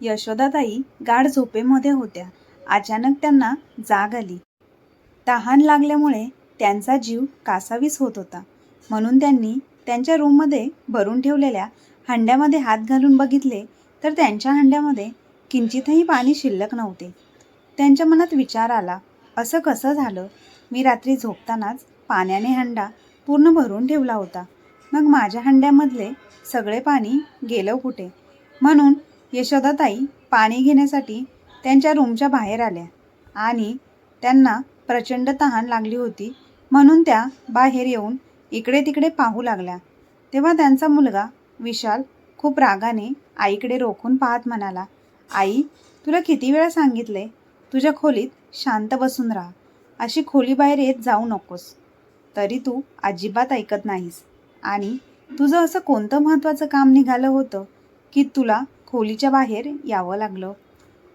यशोदाताई गाढ झोपेमध्ये होत्या. अचानक त्यांना जाग आली. तहान लागल्यामुळे त्यांचा जीव कासावीस होत होता. म्हणून त्यांनी त्यांच्या रूममध्ये भरून ठेवलेल्या हंड्यामध्ये हात घालून बघितले तर त्यांच्या हंड्यामध्ये किंचितही पाणी शिल्लक नव्हते. त्यांच्या मनात विचार आला असं कसं झालं? मी रात्री झोपतानाच पाण्याने हंडा पूर्ण भरून ठेवला होता. मग माझ्या हंड्यामधले सगळे पाणी गेलं कुठे? म्हणून यशोदाताई पाणी घेण्यासाठी त्यांच्या रूमच्या बाहेर आल्या आणि त्यांना प्रचंड तहान लागली होती. म्हणून त्या बाहेर येऊन इकडे तिकडे पाहू लागल्या. तेव्हा त्यांचा मुलगा विशाल खूप रागाने आईकडे रोखून पाहत म्हणाला आई तुला किती वेळा सांगितले? तुझ्या खोलीत शांत बसून राहा. अशी खोलीबाहेर येत जाऊ नकोस. तरी तू अजिबात ऐकत नाहीस. आणि तुझं असं कोणतं महत्त्वाचं काम निघालं होतं? की तुला खोलीच्या बाहेर यावं लागलं.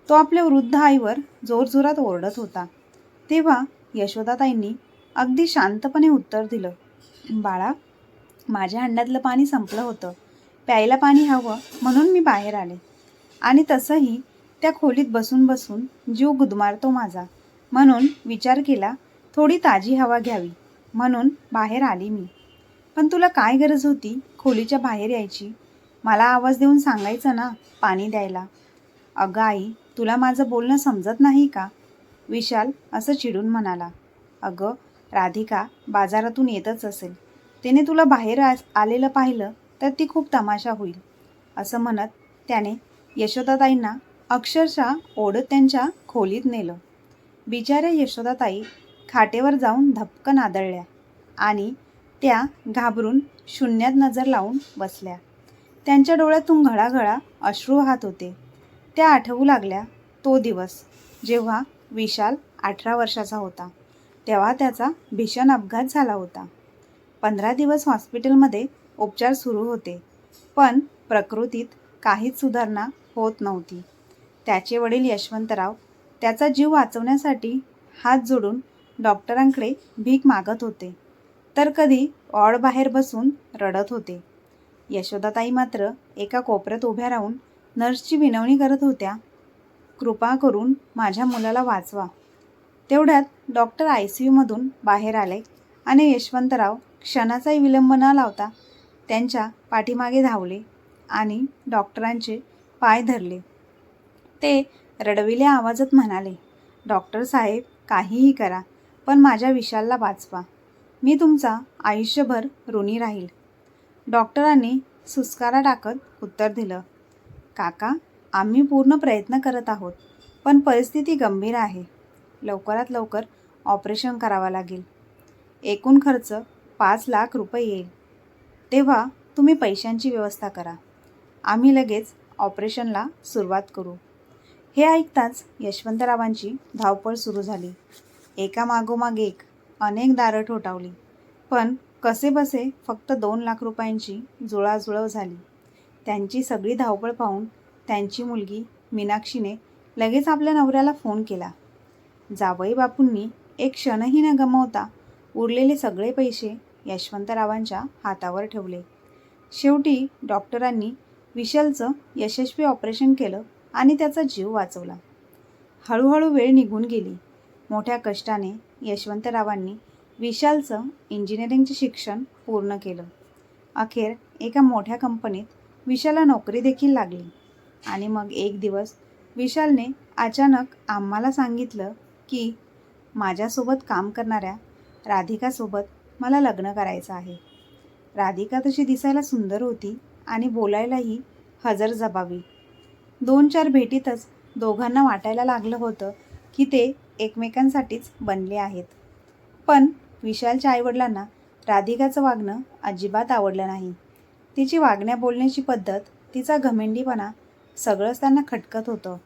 तो आपल्या वृद्ध आईवर जोरजोरात ओरडत होता. तेव्हा यशोदाताईंनी अगदी शांतपणे उत्तर दिलं बाळा माझ्या हंड्यातलं पाणी संपलं होतं. प्यायला पाणी हवं म्हणून मी बाहेर आले. आणि तसंही त्या खोलीत बसून बसून जीव गुदमारतो माझा. म्हणून विचार केला थोडी ताजी हवा घ्यावी. म्हणून बाहेर आली मी. पण तुला काय गरज होती खोलीच्या बाहेर यायची? मला आवाज देऊन सांगायचं ना पाणी द्यायला. अगं आई तुला माझं बोलणं समजत नाही का? विशाल असं चिडून म्हणाला. अगं राधिका बाजारातून येतच असेल. तिने तुला बाहेर आ आलेलं पाहिलं तर ती खूप तमाशा होईल. असं म्हणत त्याने यशोदाताईंना अक्षरशः ओढत त्यांच्या खोलीत नेलं. बिचाऱ्या यशोदाताई खाटेवर जाऊन धपकन आदळल्या आणि त्या घाबरून शून्यात नजर लावून बसल्या. त्यांच्या डोळ्यातून घळाघळा अश्रू वाहत होते. त्या आठवू लागल्या तो दिवस जेव्हा विशाल अठरा वर्षाचा होता. तेव्हा त्याचा भीषण अपघात झाला होता. पंधरा दिवस हॉस्पिटलमध्ये उपचार सुरू होते पण प्रकृतीत काहीच सुधारणा होत नव्हती. त्याचे वडील यशवंतराव त्याचा जीव वाचवण्यासाठी हात जोडून डॉक्टरांकडे भीक मागत होते तर कधी ऑड बाहेर बसून रडत होते. यशोदाताई मात्र एका कोपऱ्यात उभ्या राहून नर्सची विनवणी करत होत्या कृपा करून माझ्या मुलाला वाचवा. तेवढ्यात डॉक्टर आय सी यूमधून बाहेर आले आणि यशवंतराव क्षणाचाही विलंब न लावता त्यांच्या पाठीमागे धावले आणि डॉक्टरांचे पाय धरले. ते रडविल्या आवाजात म्हणाले डॉक्टर साहेब काहीही करा पण माझ्या विशालला वाचवा. मी तुमचा आयुष्यभर ऋणी राहील. डॉक्टरांनी सुस्कारा टाकत उत्तर दिलं काका आम्ही पूर्ण प्रयत्न करत आहोत पण परिस्थिती गंभीर आहे. लवकरात लवकर ऑपरेशन करावं लागेल. एकूण खर्च पाच लाख रुपये येईल. तेव्हा तुम्ही पैशांची व्यवस्था करा. आम्ही लगेच ऑपरेशनला सुरुवात करू. हे ऐकताच यशवंतरावांची धावपळ सुरू झाली. एकामागोमाग एक अनेक दारं ठोठावली. पण कसेबसे फक्त दोन लाख रुपयांची जुळाजुळव झाली. त्यांची सगळी धावपळ पाहून त्यांची मुलगी मीनाक्षीने लगेच आपल्या नवऱ्याला फोन केला. जावई बापूंनी एक क्षणही न गमावता उरलेले सगळे पैसे यशवंतरावांच्या हातावर ठेवले. शेवटी डॉक्टरांनी विशालचं यशस्वी ऑपरेशन केलं आणि त्याचा जीव वाचवला. हळूहळू वेळ निघून गेली. मोठ्या कष्टाने यशवंतरावांनी विशालचं इंजिनिअरिंगचे शिक्षण पूर्ण केलं. अखेर एका मोठ्या कंपनीत विशालला नोकरी देखील लागली. आणि मग एक दिवस विशालने अचानक आम्हाला सांगितलं की माझ्यासोबत काम करणाऱ्या राधिकासोबत मला लग्न करायचं आहे. राधिका तशी दिसायला सुंदर होती आणि बोलायलाही हजर जबावी दोन चार भेटीतच दोघांना वाटायला लागलं होतं की ते एकमेकांसाठीच बनले आहेत. पण विशालच्या आईवडिलांना राधिकाचं वागणं अजिबात आवडलं नाही. तिची वागण्या बोलण्याची पद्धत तिचा घमेंडीपणा सगळंच त्यांना खटकत होतं.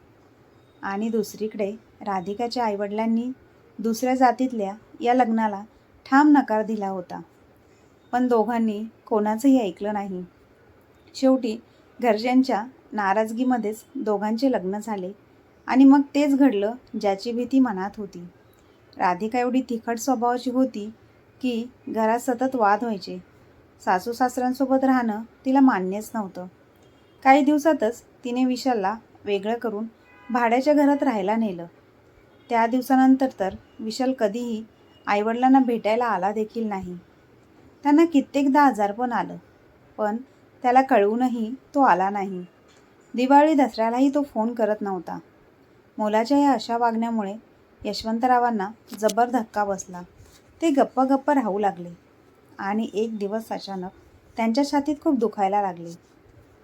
आणि दुसरीकडे राधिकाच्या आईवडिलांनी दुसऱ्या जातीतल्या या लग्नाला ठाम नकार दिला होता. पण दोघांनी कोणाचंही ऐकलं नाही. शेवटी घरच्यांच्या नाराजगीमध्येच दोघांचे लग्न झाले आणि मग तेच घडलं ज्याची भीती मनात होती. राधिका एवढी तिखट स्वभावाची होती की घरात सतत वाद व्हायचे. सासू सासऱ्यांसोबत राहणं तिला मान्यच नव्हतं. काही दिवसातच तिने विशालला वेगळं करून भाड्याच्या घरात राहायला नेलं. त्या दिवसानंतर तर विशाल कधीही आईवडिलांना भेटायला आला देखील नाही. त्यांना कित्येकदा आजारपण आलं पण त्याला कळवूनही तो आला नाही. दिवाळी दसऱ्यालाही तो फोन करत नव्हता. मुलाच्या या अशा वागण्यामुळे यशवंतरावांना जबर धक्का बसला. ते गप्प गप्प राहू लागले आणि एक दिवस अचानक त्यांच्या छातीत खूप दुखायला लागले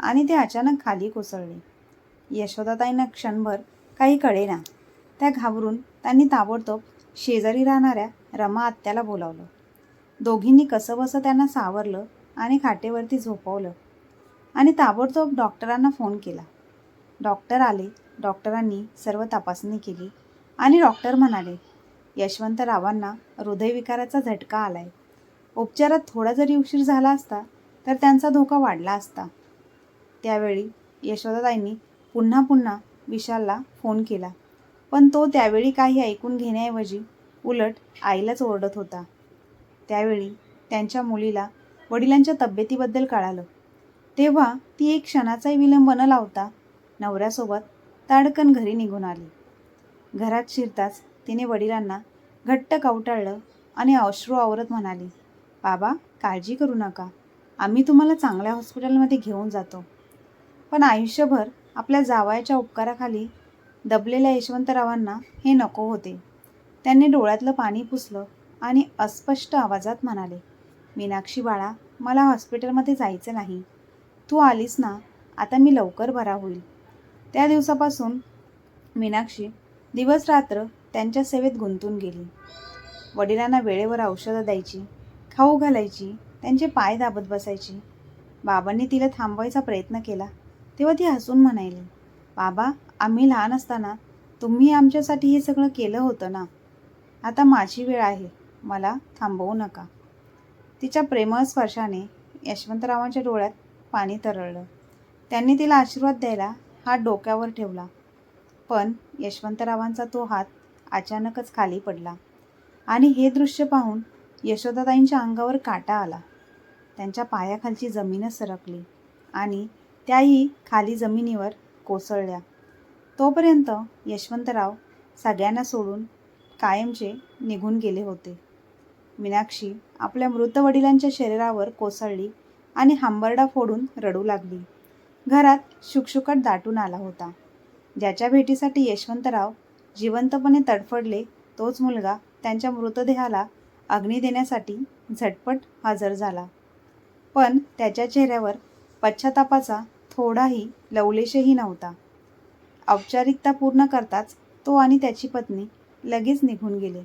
आणि ते अचानक खाली कोसळले. यशोदाताईंना क्षणभर काही कळेना. त्या घाबरून त्यांनी ताबडतोब शेजारी राहणाऱ्या रमा आत्याला बोलावलं. दोघींनी कसंबसं त्यांना सावरलं आणि खाटेवरती झोपवलं आणि ताबडतोब डॉक्टरांना फोन केला. डॉक्टर आले. डॉक्टरांनी सर्व तपासणी केली. आणि डॉक्टर म्हणाले यशवंतरावांना हृदयविकाराचा झटका आलाय. उपचारात थोडा जरी उशीर झाला असता तर त्यांचा धोका वाढला असता. त्यावेळी यशोदाताईंनी पुन्हा पुन्हा विशालला फोन केला पण तो त्यावेळी काही ऐकून घेण्याऐवजी उलट आईलाच ओरडत होता. त्यावेळी त्यांच्या मुलीला वडिलांच्या तब्येतीबद्दल कळालं. तेव्हा ती एक क्षणाचाही विलंब न लावता नवऱ्यासोबत ताडकन घरी निघून आली. घरात शिरताच तिने वडिलांना घट्ट कवटाळलं आणि अश्रू आवरत म्हणाली बाबा काळजी करू नका. आम्ही तुम्हाला चांगल्या हॉस्पिटलमध्ये घेऊन जातो. पण आयुष्यभर आपल्या जावायाच्या उपकाराखाली दबलेल्या यशवंतरावांना हे नको होते. त्यांनी डोळ्यातलं पाणी पुसलं आणि अस्पष्ट आवाजात म्हणाले मीनाक्षी बाळा मला हॉस्पिटलमध्ये जायचं नाही. तू आलीस ना आता मी लवकर बरा होईल. त्या दिवसापासून मीनाक्षी दिवस रात्र त्यांच्या सेवेत गुंतून गेली. वडिलांना वेळेवर औषधं द्यायची खाऊ घालायची त्यांचे पाय दाबत बसायची. बाबांनी तिला थांबवायचा प्रयत्न केला तेव्हा ती हसून म्हणायली बाबा आम्ही लहान असताना तुम्ही आमच्यासाठी हे सगळं केलं होतं ना? आता माझी वेळ आहे मला थांबवू नका. तिच्या प्रेमळ स्पर्शाने यशवंतरावांच्या डोळ्यात पाणी तरळलं. त्यांनी तिला आशीर्वाद द्यायला हात डोक्यावर ठेवला. पण यशवंतरावांचा तो हात अचानकच खाली पडला आणि हे दृश्य पाहून यशोदाताईंच्या अंगावर काटा आला. त्यांच्या पायाखालची जमीनच सरकली आणि त्याही खाली जमिनीवर कोसळल्या. तोपर्यंत यशवंतराव सगळ्यांना सोडून कायमचे निघून गेले होते. मीनाक्षी आपल्या मृत वडिलांच्या शरीरावर कोसळली आणि हांबरडा फोडून रडू लागली. घरात शुकशुकाट दाटून आला होता. ज्याच्या भेटीसाठी यशवंतराव जिवंतपणे तडफडले तोच मुलगा त्यांच्या मृतदेहाला अग्नी देण्यासाठी झटपट हजर झाला. पण त्याच्या चेहऱ्यावर पश्चातापाचा थोडाही लवलेशही नव्हता. औपचारिकता पूर्ण करताच तो आणि त्याची पत्नी लगेच निघून गेले.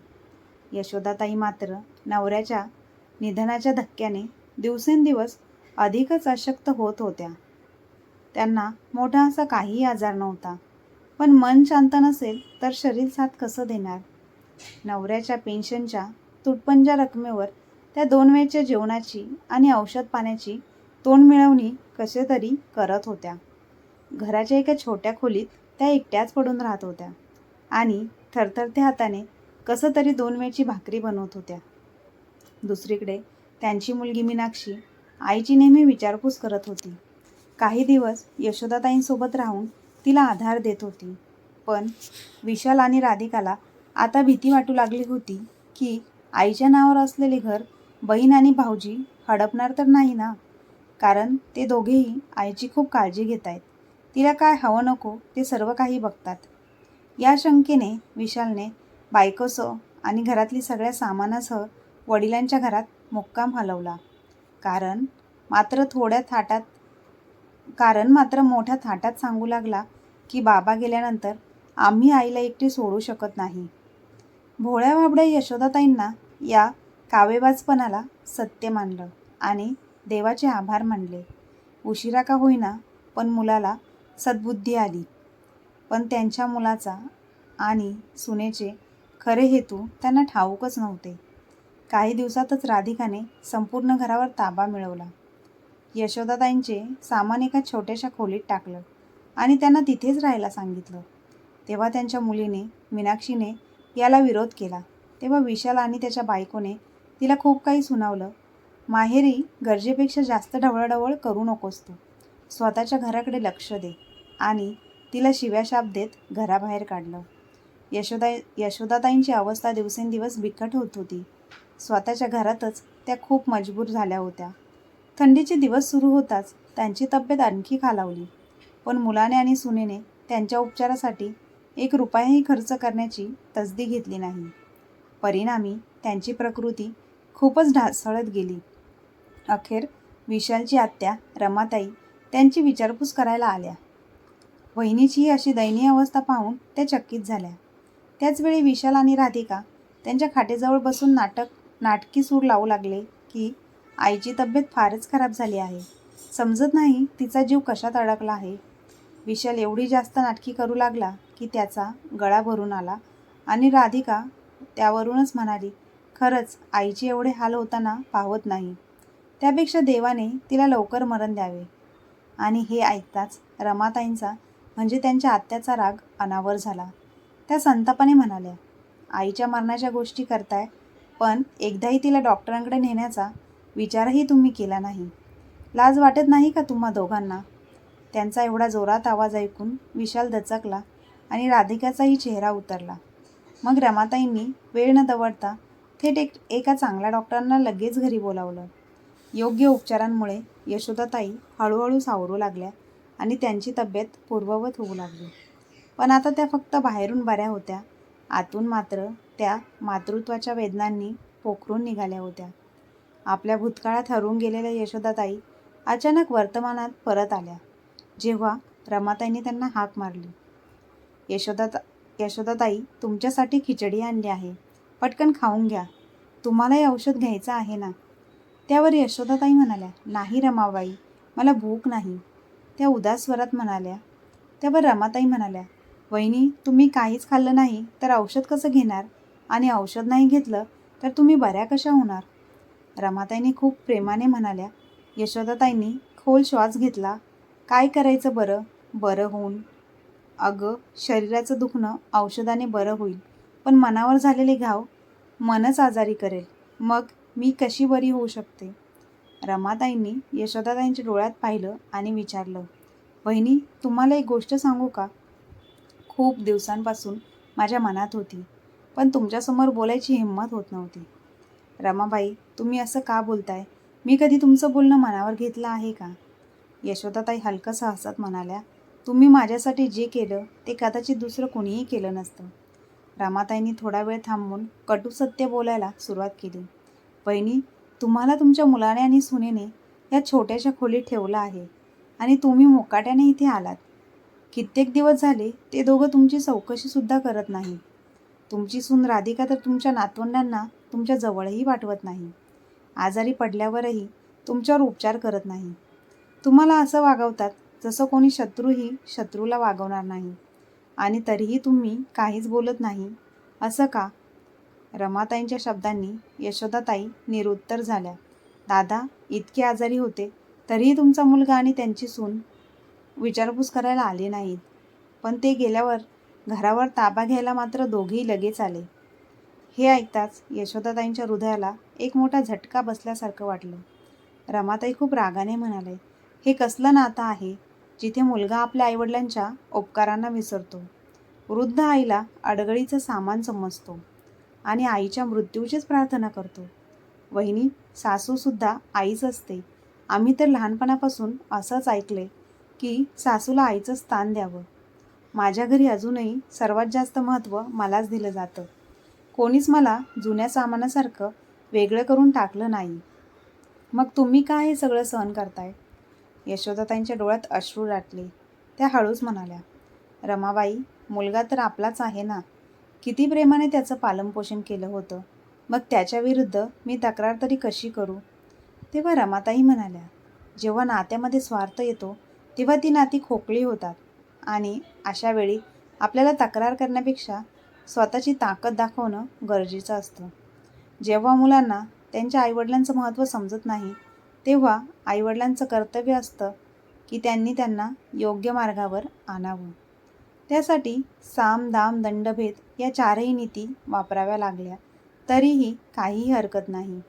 यशोदाताई मात्र नवऱ्याच्या निधनाच्या धक्क्याने दिवसेंदिवस अधिकच अशक्त होत होत्या. त्यांना मोठा असा काहीही आजार नव्हता. पण मन शांत नसेल तर शरीर साथ कसं देणार? नवऱ्याच्या पेन्शनच्या तुटपंजा रकमेवर त्या दोन वेळच्या जेवणाची आणि औषध पाण्याची तोंड मिळवणी कसे तरी करत होत्या. घराच्या एका छोट्या खोलीत त्या एकट्याच पडून राहत होत्या आणि थरथरत्या हाताने कसं तरी दोन वेळची भाकरी बनवत होत्या. दुसरीकडे त्यांची मुलगी मीनाक्षी आईची नेहमी विचारपूस करत होती. काही दिवस यशोदाताईंसोबत राहून तिला आधार देत होती. पण विशाल आणि राधिकाला आता भीती वाटू लागली होती की आईच्या नावावर असलेले घर बहीण आणि भाऊजी हडपणार तर नाही ना? कारण ते दोघेही आईची खूप काळजी घेत आहेत. तिला काय हवं नको ते सर्व काही बघतात. या शंकेने विशालने बायकोसह आणि घरातली सगळ्या सामानासह वडिलांच्या घरात मुक्काम हलवला. कारण मात्र थोड्या थाटात कारण मात्र मोठ्या थाटात सांगू लागला की बाबा गेल्यानंतर आम्ही आईला एकटी सोडू शकत नाही. भोळ्या भाबड्या यशोदाताईंना या कावेबाजपणाला सत्य मानलं आणि देवाचे आभार मानले. उशिरा का होईना पण मुलाला सद्बुद्धी आली. पण त्यांच्या मुलाचा आणि सुनेचे खरे हेतू त्यांना ठाऊकच नव्हते. काही दिवसातच राधिकाने संपूर्ण घरावर ताबा मिळवला. यशोदाताईंचे सामान एका छोट्याशा खोलीत टाकलं. आणि त्यांना तिथेच राहायला सांगितलं. तेव्हा त्यांच्या मुलीने मीनाक्षीने याला विरोध केला. तेव्हा विशाल आणि त्याच्या बायकोने तिला खूप काही सुनावलं. माहेरी गरजेपेक्षा जास्त ढवळढवळ करू नकोस तू. स्वतःच्या घराकडे लक्ष दे आणि तिला शिव्याशाप देत घराबाहेर काढलं. यशोदा यशोदाताईंची अवस्था दिवसेंदिवस बिकट होत होती. स्वतःच्या घरातच त्या खूप मजबूर झाल्या होत्या. थंडीचे दिवस सुरू होताच त्यांची तब्येत आणखी खालावली. पण मुलाने आणि सुनेने त्यांच्या उपचारासाठी एक रुपयाही खर्च करण्याची तसदी घेतली नाही. परिणामी त्यांची प्रकृती खूपच ढासळत गेली. अखेर विशालची आत्या रमाताई त्यांची विचारपूस करायला आल्या. वहिनीची ही अशी दयनीय अवस्था पाहून त्या चकित झाल्या. त्याचवेळी विशाल आणि राधिका त्यांच्या खाटेजवळ बसून नाटक नाटकी सूर लावू लागले की आईची तब्येत फारच खराब झाली आहे. समजत नाही तिचा जीव कशात अडकला आहे. विशाल एवढी जास्त नाटकी करू लागला की त्याचा गळा भरून आला. आणि राधिका त्यावरूनच म्हणाली खरंच आईचे एवढे हाल होताना पाहत नाही. त्यापेक्षा देवाने तिला लवकर मरण द्यावे. आणि हे ऐकताच रमाताईंचा म्हणजे त्यांच्या आत्याचा राग अनावर झाला. त्या संतापाने म्हणाल्या आईच्या मरणाच्या गोष्टी करताय पण एकदाही तिला डॉक्टरांकडे नेण्याचा विचारही तुम्ही केला नाही. लाज वाटत नाही का तुम्हा दोघांना? त्यांचा एवढा जोरात आवाज ऐकून विशाल दचकला आणि राधिकाचाही चेहरा उतरला. मग रमाताईंनी वेळ न दवडता थेट एक एका चांगल्या डॉक्टरांना लगेच घरी बोलावलं. योग्य उपचारांमुळे यशोदाताई हळूहळू सावरू लागल्या आणि त्यांची तब्येत पूर्ववत होऊ लागली. पण आता त्या फक्त बाहेरून बऱ्या होत्या. आतून मात्र त्या मातृत्वाच्या वेदनांनी पोखरून निघाल्या होत्या. आपल्या भूतकाळात हरवून गेलेल्या यशोदाताई अचानक वर्तमानात परत आल्या. जेव्हा रमाताईने त्यांना हाक मारली यशोदा यशोदाताई तुमच्यासाठी खिचडी आणली आहे. पटकन खाऊन घ्या. तुम्हालाही औषध घ्यायचं आहे ना? त्यावर यशोदाताई म्हणाल्या नाही रमाबाई मला भूक नाही. त्या उदास स्वरात म्हणाल्या त्यावर रमाताई म्हणाल्या वहिनी तुम्ही काहीच खाल्लं नाही तर औषध कसं घेणार? आणि औषध नाही घेतलं तर तुम्ही बऱ्या कशा होणार? रमाताईने खूप प्रेमाने म्हणाल्या यशोदाताईंनी खोल श्वास घेतला काय करायचं बरं? बरं होऊन. अगं शरीराचं दुखणं औषधाने बरं होईल पण मनावर झालेले घाव मनच आजारी करेल. मग मी कशी बरी होऊ शकते? रमाताईंनी यशोदाताईंच्या डोळ्यात पाहिलं आणि विचारलं बहिणी तुम्हाला एक गोष्ट सांगू का? खूप दिवसांपासून माझ्या मनात होती पण तुमच्यासमोर बोलायची हिंमत होत नव्हती. रमाबाई तुम्ही असं का बोलताय? मी कधी तुमचं बोलणं मनावर घेतलं आहे का? यशोदाताई हलकंसं हसत म्हणाल्या तुम्ही माझ्यासाठी जे केलं ते कदाचित दुसरं कोणीही केलं नसतं. रामाताईंनी थोडा वेळ थांबून कटू सत्य बोलायला सुरुवात केली. बहिणी तुम्हाला तुमच्या मुलाने आणि सुनेने या छोट्याशा खोलीत ठेवलं आहे आणि तुम्ही मोकाट्याने इथे आलात. कित्येक दिवस झाले ते दोघं तुमची चौकशीसुद्धा करत नाही. तुमची सून राधिका तर तुमच्या नातवंडांना तुमच्या जवळही पाठवत नाही. आजारी पडल्यावरही तुमच्यावर उपचार करत नाही. तुम्हाला असं वागवतात जसं कोणी शत्रूही शत्रूला वागवणार नाही. आणि तरीही तुम्ही काहीच बोलत नाही. असं का? रमाताईंच्या शब्दांनी यशोदाताई निरुत्तर झाल्या. दादा इतके आजारी होते तरीही तुमचा मुलगा आणि त्यांची सून विचारपूस करायला आले नाहीत. पण ते गेल्यावर घरावर ताबा घ्यायला मात्र दोघेही लगेच आले. हे ऐकताच यशोदाताईंच्या हृदयाला एक मोठा झटका बसल्यासारखं वाटलं. रमाताई खूप रागाने म्हणाले हे कसलं नातं आहे जिथे मुलगा आपल्या आईवडिलांच्या उपकारांना विसरतो. वृद्ध आईला अडगळीचं सामान समजतो आणि आईच्या मृत्यूचीच प्रार्थना करतो. वहिनी सासूसुद्धा आईच असते. आम्ही तर लहानपणापासून असंच ऐकले की सासूला आईचं स्थान द्यावं. माझ्या घरी अजूनही सर्वात जास्त महत्त्व मलाच दिलं जातं. कोणीच मला जुन्या सामानासारखं वेगळं करून टाकलं नाही. मग तुम्ही का हे सगळं सहन करताय? यशोदाताईंच्या डोळ्यात अश्रू दाटले त्या हळूच म्हणाल्या रमाबाई मुलगा तर आपलाच आहे ना? किती प्रेमाने त्याचं पालनपोषण केलं होतं. मग त्याच्या विरुद्ध मी तक्रार तरी कशी करू? तेव्हा रमाताई म्हणाल्या जेव्हा नात्यामध्ये स्वार्थ येतो तेव्हा ती नाती खोकली होतात. आणि अशा वेळी आपल्याला तक्रार करण्यापेक्षा स्वतःची ताकद दाखवणं गरजेचं असतं. जेव्हा मुलांना त्यांच्या आईवडिलांचं महत्त्व समजत नाही तेव्हा आईवडिलांचं कर्तव्य असतं की त्यांनी त्यांना योग्य मार्गावर आणावं. त्यासाठी साम दाम दंडभेद या चारही नीती वापराव्या लागल्या. तरीही काहीही हरकत नाही.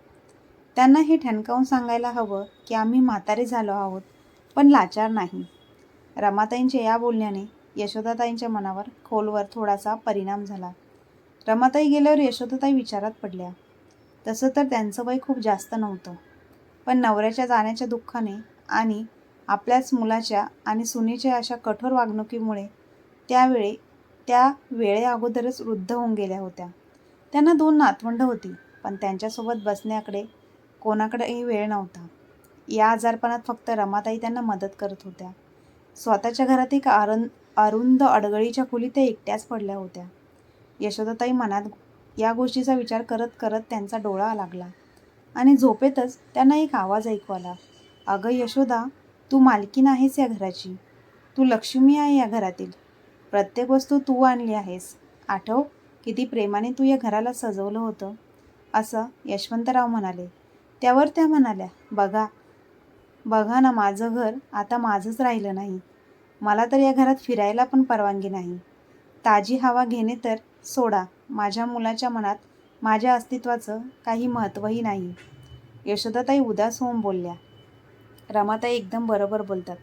त्यांना हे ठणकावून सांगायला हवं की आम्ही म्हातारे झालो आहोत पण लाचार नाही. रमाताईंच्या या बोलण्याने यशोदाताईंच्या मनावर खोलवर थोडासा परिणाम झाला. रमाताई गेल्यावर यशोदाताई विचारात पडल्या. तसं तर त्यांचं वय खूप जास्त नव्हतं. पण नवऱ्याच्या जाण्याच्या दुःखाने आणि आपल्याच मुलाच्या आणि सुनेच्या अशा कठोर वागणुकीमुळे त्यावेळी त्या वेळे अगोदरच वृद्ध होऊन गेल्या होत्या. त्यांना दोन नातवंड होती पण त्यांच्यासोबत बसण्याकडे कोणाकडेही वेळ नव्हता. या आजारपणात फक्त रमाताई त्यांना मदत करत होत्या. स्वतःच्या घरात एक अरुंद अरुंद अडगळीच्या खोलीत त्या एकट्याच पडल्या होत्या. यशोदाताई मनात या गोष्टीचा विचार करत करत त्यांचा डोळा लागला. आणि झोपेतच त्यांना एक आवाज ऐकू आला. अगं यशोदा तू मालकीन आहेस या घराची. तू लक्ष्मी आहे या घरातील. प्रत्येक वस्तू तू आणली आहेस. आठव किती प्रेमाने तू या घराला सजवलं होतं. असं यशवंतराव म्हणाले. त्यावर त्या म्हणाल्या बघा बघा ना माझं घर आता माझंच राहिलं नाही. मला तर या घरात फिरायला पण परवानगी नाही. ताजी हवा घेणे तर सोडा माझ्या मुलाच्या मनात माझ्या अस्तित्वाचं काही महत्त्वही नाही. यशोदाताई उदास होऊन बोलल्या. रमाताई एकदम बरोबर बोलतात.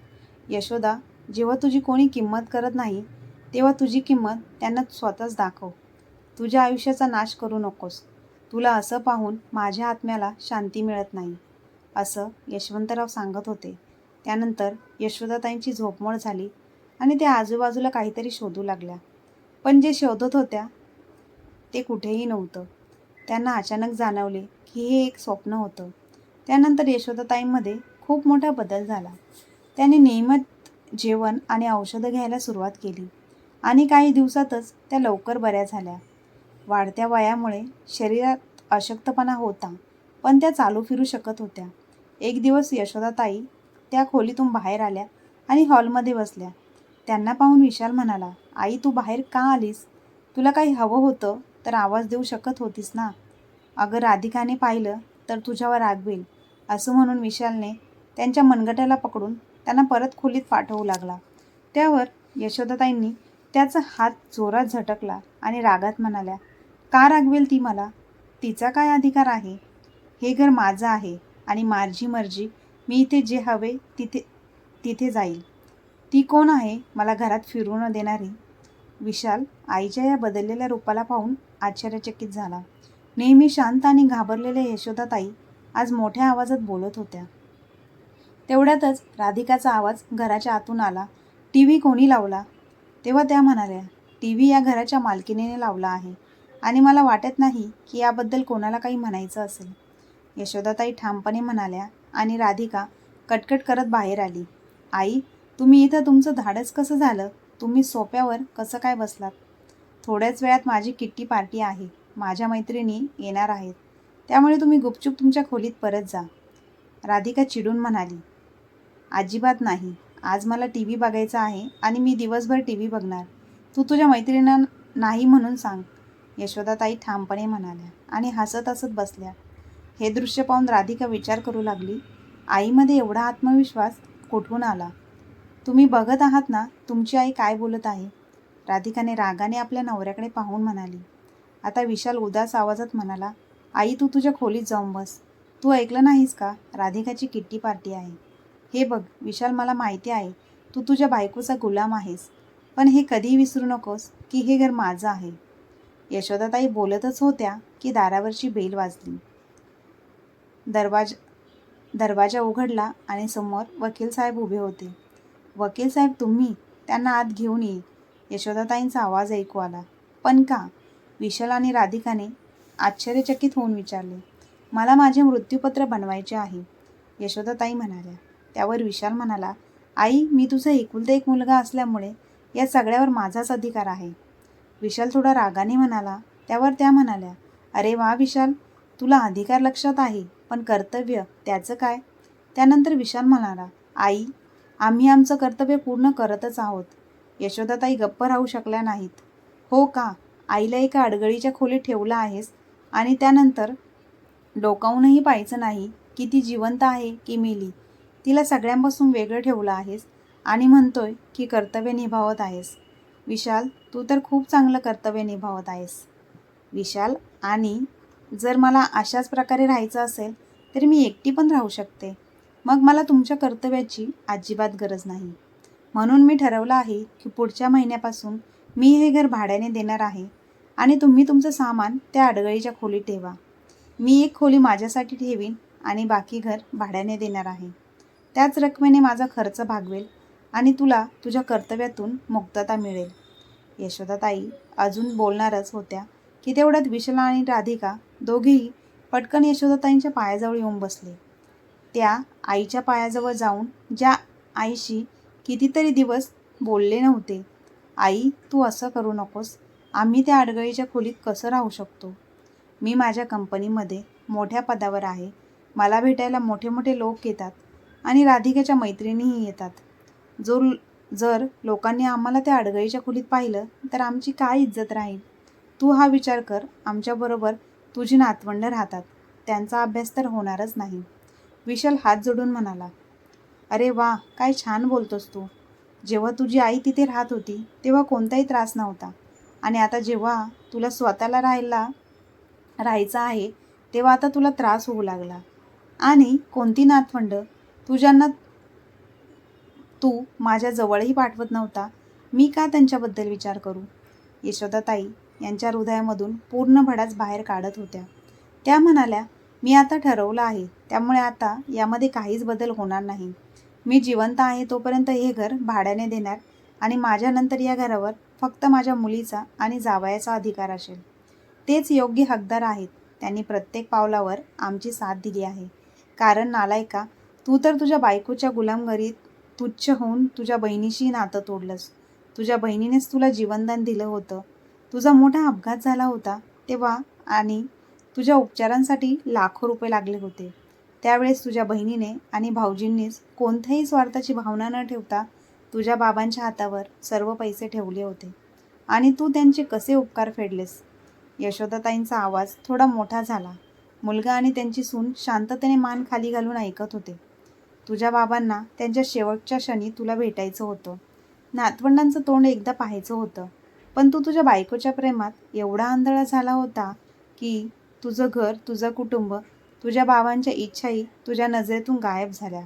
यशोदा जेव्हा तुझी कोणी किंमत करत नाही तेव्हा तुझी किंमत त्यांना स्वतःच दाखव. तुझ्या आयुष्याचा नाश करू नकोस. तुला असं पाहून माझ्या आत्म्याला शांती मिळत नाही असं यशवंतराव सांगत होते. त्यानंतर यशोदाताईंची झोपमोड झाली आणि त्या आजूबाजूला काहीतरी शोधू लागल्या. पण जे शोधत होत्या ते कुठेही नव्हतं. त्यांना अचानक जाणवले की हे एक स्वप्न होतं. त्यानंतर यशोदाताईंमध्ये खूप मोठा बदल झाला. त्यांनी नियमित जेवण आणि औषधं घ्यायला सुरुवात केली आणि काही दिवसातच त्या लवकर बऱ्या झाल्या. वाढत्या वयामुळे शरीरात अशक्तपणा होता पण त्या चालू फिरू शकत होत्या. एक दिवस यशोदाताई त्या खोलीतून बाहेर आल्या आणि हॉलमध्ये बसल्या. त्यांना पाहून विशाल म्हणाला आई तू बाहेर का आलीस? तुला काही हवं होतं तर आवाज देऊ शकत होतीस ना? अगं राधिकाने पाहिलं तर तुझ्यावर रागवेल असं म्हणून विशालने त्यांच्या मनगटाला पकडून त्यांना परत खोलीत पाठवू लागला. त्यावर यशोदाताईंनी त्याचा हात जोरात झटकला आणि रागात म्हणाल्या का रागवेल ती मला? तिचा काय अधिकार आहे? हे घर माझं आहे आणि माझी मर्जी मी इथे जे हवे तिथे तिथे जाईल. ती कोण आहे मला घरात फिरू न देणारी? विशाल आईच्या या बदललेल्या रूपाला पाहून आश्चर्यचकित झाला. नेहमी शांत आणि घाबरलेल्या यशोदाताई आज मोठ्या आवाजात बोलत होत्या. तेवढ्यातच राधिकाचा आवाज घराच्या आतून आला. टी व्ही कोणी लावला? तेव्हा त्या म्हणाल्या टी व्ही या घराच्या मालकीनेने लावला आहे आणि मला वाटत नाही की याबद्दल कोणाला काही म्हणायचं असेल. यशोदाताई ठामपणे म्हणाल्या आणि राधिका कटकट करत बाहेर आली. आई तुम्ही इथं तुमचं धाडस कसं झालं? तुम्ही सोप्यावर कसं काय बसलात? थोड्याच वेळात माझी किट्टी पार्टी आहे. माझ्या मैत्रिणी येणार आहेत. त्यामुळे तुम्ही गुपचूप तुमच्या खोलीत परत जा. राधिका चिडून म्हणाली अजिबात नाही. आज मला टी व्ही बघायचा आहे आणि मी दिवसभर टी व्ही बघणार. तू तुझ्या मैत्रिणींना नाही म्हणून सांग. यशोदाताई ठामपणे म्हणाल्या आणि हसत हसत बसल्या. हे दृश्य पाहून राधिका विचार करू लागली. आईमध्ये एवढा आत्मविश्वास कुठून आला? तुम्ही बघत आहात ना तुमची आई काय बोलत आहे? राधिकाने रागाने आपल्या नवऱ्याकडे पाहून म्हणाली आता विशाल उदास आवाजात म्हणाला आई तू तुझ्या खोलीत जाऊन बस. तू ऐकलं नाहीस का? राधिकाची किट्टी पार्टी आहे. हे बघ विशाल मला माहिती आहे तू तुझ्या बायकोचा गुलाम आहेस पण हे कधीही विसरू नकोस की हे घर माझं आहे. यशोदाताई बोलतच होत्या की दारावरची बेल वाजली. दरवाज दरवाजा उघडला आणि समोर वकील साहेब उभे होते. वकील साहेब तुम्ही त्यांना आत घेऊन ये. यशोदाताईंचा आवाज ऐकू आला. पण का? विशाल आणि राधिकाने आश्चर्यचकित होऊन विचारले मला माझे मृत्यूपत्र बनवायचे आहे. यशोदाताई म्हणाल्या त्यावर विशाल म्हणाला आई मी तुझा एकुलता एक मुलगा असल्यामुळे या सगळ्यावर माझाच अधिकार आहे. विशाल थोडा रागाने म्हणाला त्यावर त्या म्हणाल्या अरे वा विशाल तुला अधिकार लक्षात आहे पण कर्तव्य त्याचं काय? त्यानंतर विशाल म्हणाला आई आम्ही आमचं कर्तव्य पूर्ण करतच आहोत. यशोदाताई गप्प राहू शकल्या नाहीत. हो का? आईला एका अडगळीच्या खोलीत ठेवलं आहेस आणि त्यानंतर डोकावूनही पाहायचं नाही की ती जिवंत आहे की मेली. तिला सगळ्यांपासून वेगळं ठेवलं आहेस आणि म्हणतोय की कर्तव्य निभावत आहेस. विशाल तू तर खूप चांगलं कर्तव्य निभावत आहेस. विशाल आणि जर मला अशाच प्रकारे राहायचं असेल तर मी एकटी पण राहू शकते. मग मला तुमच्या कर्तव्याची अजिबात गरज नाही. म्हणून मी ठरवलं आहे की पुढच्या महिन्यापासून मी हे घर भाड्याने देणार आहे आणि तुम्ही तुमचं सामान त्या अडगळीच्या खोलीत ठेवा. मी एक खोली माझ्यासाठी ठेवीन आणि बाकी घर भाड्याने देणार आहे. त्याच रकमेने माझा खर्च भागवेल आणि तुला तुझ्या कर्तव्यातून मुक्तता मिळेल. यशोदाताई अजून बोलणारच होत्या की तेवढ्यात विशाला आणि राधिका दोघेही पटकन यशोदाताईंच्या पायाजवळ येऊन बसले. त्या आईच्या पायाजवळ जाऊन ज्या आईशी कितीतरी दिवस बोलले नव्हते. आई तू असं करू नकोस. आम्ही त्या अडगळीच्या खोलीत कसं राहू शकतो? मी माझ्या कंपनीमध्ये मोठ्या पदावर आहे. मला भेटायला मोठे मोठे लोक येतात आणि राधिकेच्या मैत्रिणीही येतात. जो जर लोकांनी आम्हाला त्या अडगळीच्या खोलीत पाहिलं तर आमची काय इज्जत राहील? तू हा विचार कर. आमच्याबरोबर तुझी नातवंड राहतात. त्यांचा अभ्यास तर होणारच नाही. विशाल हात जोडून म्हणाला अरे वा काय छान बोलतोस तू. जेव्हा तुझी आई तिथे राहत होती तेव्हा कोणताही त्रास नव्हता. आणि आता जेव्हा तुला स्वतःला राहायला राहायचं आहे तेव्हा आता तुला त्रास होऊ लागला. आणि कोणती नातवंड? तुझ्यांना तू माझ्या जवळही पाठवत नव्हता. मी का त्यांच्याबद्दल विचार करू? यशोदाताई यांच्या हृदयामधून पूर्ण भडाच बाहेर काढत होत्या. त्या म्हणाल्या मी आता ठरवलं आहे. त्यामुळे आता यामध्ये काहीच बदल होणार नाही. मी जिवंत आहे तोपर्यंत हे घर भाड्याने देणार आणि माझ्यानंतर या घरावर फक्त माझ्या मुलीचा आणि जावयाचा अधिकार असेल. तेच योग्य हकदार आहेत. त्यांनी प्रत्येक पावलावर आमची साथ दिली आहे. कारण नालायका तू तर तुझ्या बायकोच्या गुलामगिरीत तुच्छ होऊन तुझ्या बहिणीशी नातं तोडलंस. तुझ्या बहिणीनेच तुला जीवनदान दिलं होतं. तुझा मोठा अपघात झाला होता तेव्हा आणि तुझ्या उपचारांसाठी लाखो रुपये लागले होते. त्यावेळेस तुझ्या बहिणीने आणि भाऊजींनीच कोणत्याही स्वार्थाची भावना न ठेवता तुझ्या बाबांच्या हातावर सर्व पैसे ठेवले होते. आणि तू त्यांचे कसे उपकार फेडलेस? यशोदाताईंचा आवाज थोडा मोठा झाला. मुलगा आणि त्यांची सून शांततेने मान खाली घालून ऐकत होते. तुझ्या बाबांना त्यांच्या शेवटच्या क्षणी तुला भेटायचं होतं. नातवंडांचं तोंड एकदा पाहायचं होतं. पण तू तुझ्या बायकोच्या प्रेमात एवढा आंधळा झाला होता की तुझं घर तुझं कुटुंब तुझ्या बाबांच्या इच्छाही तुझ्या नजरेतून गायब झाल्या.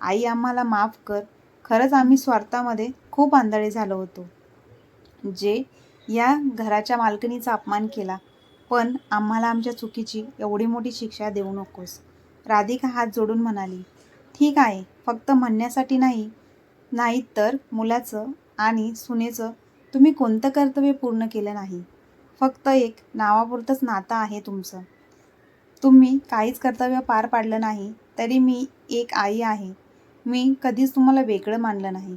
आई आम्हाला माफ कर खरंच आम्ही स्वार्थामध्ये खूप आंधळे झालो होतो. जे या घराच्या मालकिनीचा अपमान केला पण आम्हाला आमच्या चुकीची एवढी मोठी शिक्षा देऊ नकोस. राधिका हात जोडून म्हणाली ठीक आहे फक्त म्हणण्यासाठी नाही नाही तर मुलाचं आणि सुनेचं तुम्ही कोणतं कर्तव्य पूर्ण केलं नाही. फक्त एक नावापुरतंच नातं आहे तुमचं. तुम्ही काहीच कर्तव्य पार पाडलं नाही तरी मी एक आई आहे. मी कधीच तुम्हाला वेगळं मानलं नाही.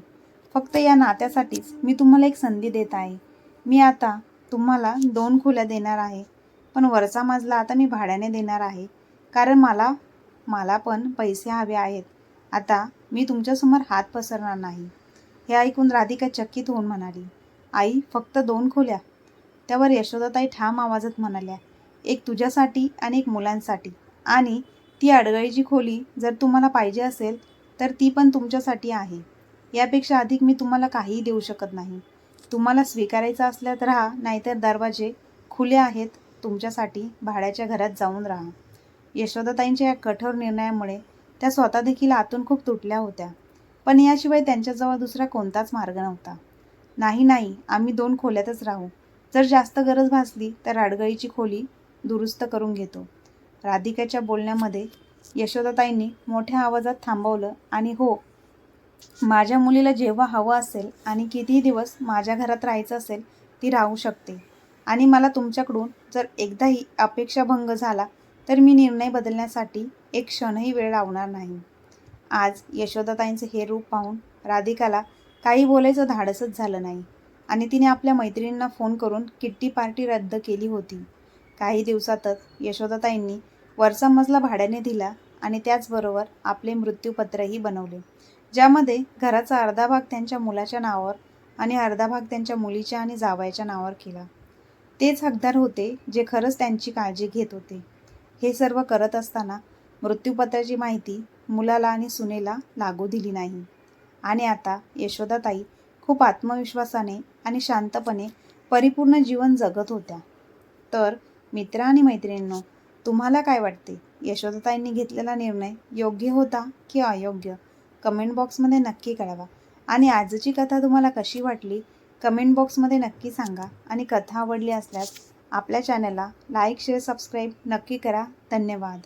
फक्त या नात्यासाठीच मी तुम्हाला एक संधी देत आहे. मी आता तुम्हाला दोन खोल्या देणार आहे. पण वरचा मजला आता मी भाड्याने देणार आहे. कारण मला मला पण पैसे हवे आहेत. आता मी तुमच्यासमोर हात पसरणार नाही. हे ऐकून राधिका चकित होऊन म्हणाली आई फक्त दोन खोल्या. त्यावर यशोदाताई ठाम आवाजात म्हणाल्या एक तुझ्यासाठी आणि एक मुलांसाठी. आणि ती अडगळीची खोली जर तुम्हाला पाहिजे असेल तर ती पण तुमच्यासाठी आहे. यापेक्षा अधिक मी तुम्हाला काहीही देऊ शकत नाही. तुम्हाला स्वीकारायचं असल्या तर राहा नाहीतर दरवाजे खुले आहेत तुमच्यासाठी भाड्याच्या घरात जाऊन राहा. यशोदाताईंच्या या कठोर निर्णयामुळे त्या स्वतः देखील आतून खूप तुटल्या होत्या. पण याशिवाय त्यांच्याजवळ दुसरा कोणताच मार्ग नव्हता. नाही नाही आम्ही दोन खोल्यातच राहू. जर जास्त गरज भासली तर अडगळीची खोली दुरुस्त करून घेतो. राधिकाच्या बोलण्यामध्ये यशोदाताईंनी मोठ्या आवाजात थांबवलं आणि हो माझ्या मुलीला जेव्हा हवं असेल आणि कितीही दिवस माझ्या घरात राहायचं असेल ती राहू शकते. आणि मला तुमच्याकडून जर एकदाही अपेक्षाभंग झाला तर मी निर्णय बदलण्यासाठी एक क्षणही वेळ लावणार नाही. आज यशोदाताईंचे हे रूप पाहून राधिकाला काही बोलायचं धाडसच झालं नाही आणि तिने आपल्या मैत्रिणींना फोन करून किट्टी पार्टी रद्द केली होती. काही दिवसातच यशोदाताईंनी वरचा मजला भाड्याने दिला आणि त्याचबरोबर आपले मृत्यूपत्रही बनवले. ज्यामध्ये घराचा अर्धा भाग त्यांच्या मुलाच्या नावावर आणि अर्धा भाग त्यांच्या मुलीच्या आणि जावयाच्या नावावर केला. तेच हकदार होते जे खरंच त्यांची काळजी घेत होते. हे सर्व करत असताना मृत्यूपत्राची माहिती मुलाला आणि सुनेला लागू दिली नाही. आणि आता यशोदाताई खूप आत्मविश्वासाने आणि शांतपणे परिपूर्ण जीवन जगत होत्या. तर मित्र आणि मैत्रिणींनो तुम्हाला काय वाटते? यशोदाताईंनी घेतलेला निर्णय योग्य होता की अयोग्य? कमेंट बॉक्समध्ये नक्की कळवा. आणि आजची कथा तुम्हाला कशी वाटली? कमेंट बॉक्समध्ये नक्की सांगा. आणि कथा आवडली असल्यास आपल्या चॅनलला लाईक शेअर सबस्क्राईब नक्की करा. धन्यवाद.